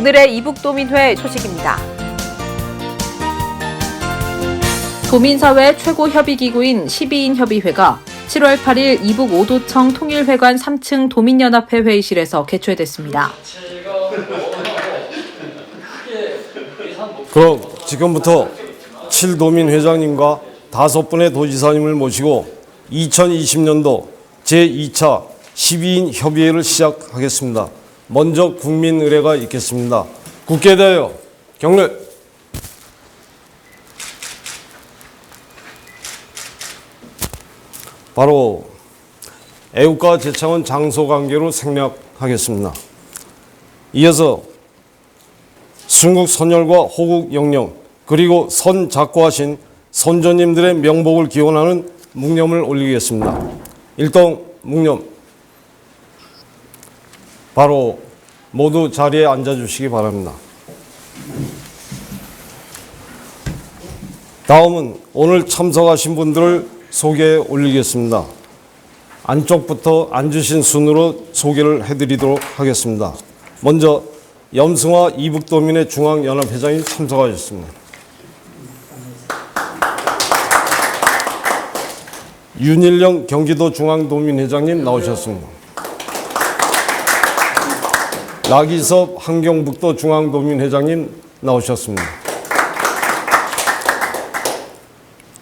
오늘의 이북도민회 소식입니다. 도민사회 최고협의기구인 12인 협의회가 7월 8일 이북 오도청 통일회관 3층 도민연합회 회의실에서 개최됐습니다. 그럼 지금부터 7도민 회장님과 다섯 분의 도지사님을 모시고 2020년도 제2차 12인 협의회를 시작하겠습니다. 먼저 국민 의례가 있겠습니다. 국회에 대하여 경례. 바로 애국가 제창은 장소 관계로 생략하겠습니다. 이어서 순국 선열과 호국 영령 그리고 선 작고하신 선조님들의 명복을 기원하는 묵념을 올리겠습니다. 일동 묵념 바로 모두 자리에 앉아 주시기 바랍니다. 다음은 오늘 참석하신 분들을 소개해 올리겠습니다. 안쪽부터 앉으신 순으로 소개를 해드리도록 하겠습니다. 먼저 염승화 이북도민의 중앙연합회장이 참석하셨습니다. 윤일령 경기도 중앙도민회장님 나오셨습니다. 나기섭 한경북도 중앙도민회장님 나오셨습니다.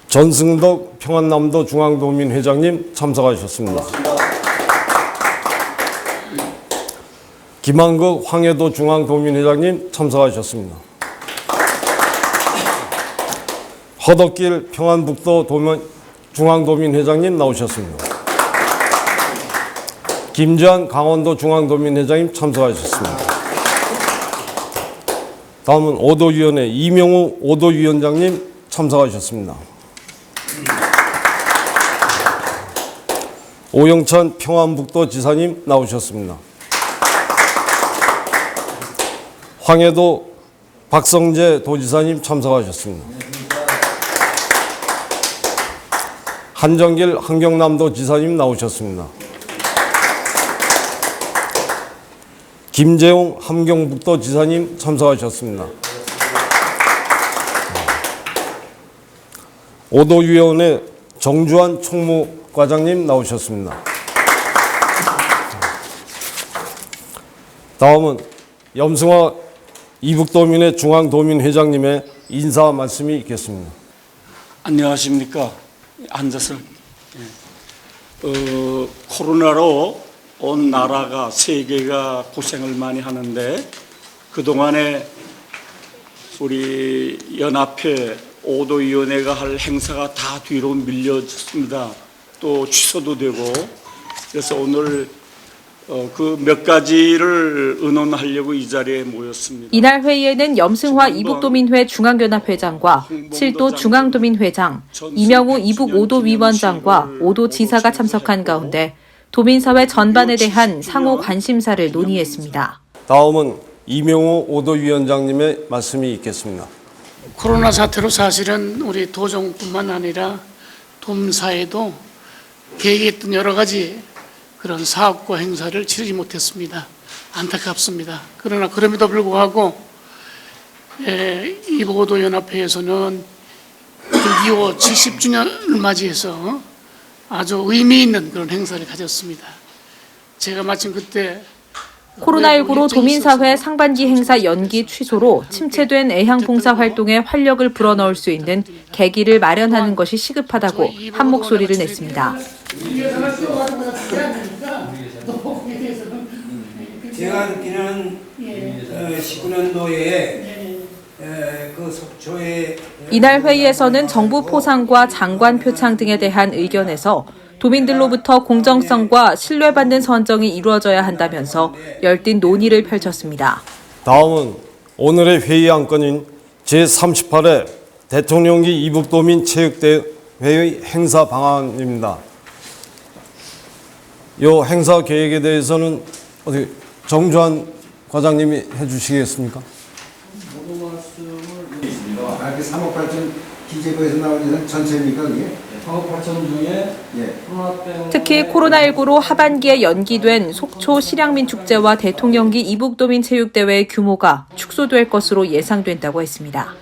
전승덕 평안남도 중앙도민회장님 참석하셨습니다. 김한국 황해도 중앙도민회장님 참석하셨습니다. 허덕길 평안북도 도면 중앙도민회장님 나오셨습니다. 김지한 강원도 중앙도민회장님 참석하셨습니다. 다음은 오도위원회 이명우 오도위원장님 참석하셨습니다. 오영찬 평안북도 지사님 나오셨습니다. 황해도 박성재 도지사님 참석하셨습니다. 한정길 한경남도 지사님 나오셨습니다. 김재용 함경북도 지사님 참석하셨습니다. 오도위원회 정주환 총무과장님 나오셨습니다. 다음은 염승화 이북도민의 중앙도민회장님의 인사 말씀이 있겠습니다. 안녕하십니까. 앉아서. 예. 어, 코로나로 온 나라가 세계가 고생을 많이 하는데 그동안에 우리 연합회 오도위원회가 할 행사가 다 뒤로 밀려졌습니다. 또 취소도 되고 그래서 오늘 어, 그 몇 가지를 의논하려고 이 자리에 모였습니다. 이날 회의에는 염승화 이북도민회 중앙연합회장과 7도 중앙도민회장, 이명우 이북 5도 위원장과 5도 지사가 참석한 가운데 도민사회 전반에 대한 상호 관심사를 논의했습니다. 다음은 이명호 오도위원장님의 말씀이 있겠습니다. 코로나 사태로 사실은 우리 도정뿐만 아니라 dom사에도 계획했던 여러 가지 그런 사업과 행사를 치르지 못했습니다. 안타깝습니다. 그러나 그럼에도 불구하고 에, 이보도 연합회에서는 6.25 70주년을 맞이해서 아주 의미 있는 그런 행사를 가졌습니다. 제가 마침 그때 코로나19로 도민사회 상반기 행사 연기 취소로 침체된 애향봉사 활동에 활력을 불어넣을 수 있는 계기를 마련하는 것이 시급하다고 한 목소리를 냈습니다. 제가 어, 19년도에 그 속초에 이날 회의에서는 정부 포상과 장관 표창 등에 대한 의견에서 도민들로부터 공정성과 신뢰받는 선정이 이루어져야 한다면서 열띤 논의를 펼쳤습니다. 다음은 오늘의 회의 안건인 제38회 대통령기 이북도민 체육대회의 행사 방안입니다. 이 행사 계획에 대해서는 어떻게 정주환 과장님이 해주시겠습니까? 아, 그 3억 8천 기재부에서 나온 예산 전체입니까 그게? 발전 중에 특히 코로나19로 하반기에 연기된 속초 실향민 축제와 대통령기 이북도민 체육대회의 규모가 축소될 것으로 예상된다고 했습니다.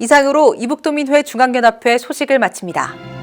이상으로 이북도민회 중앙연합회 소식을 마칩니다.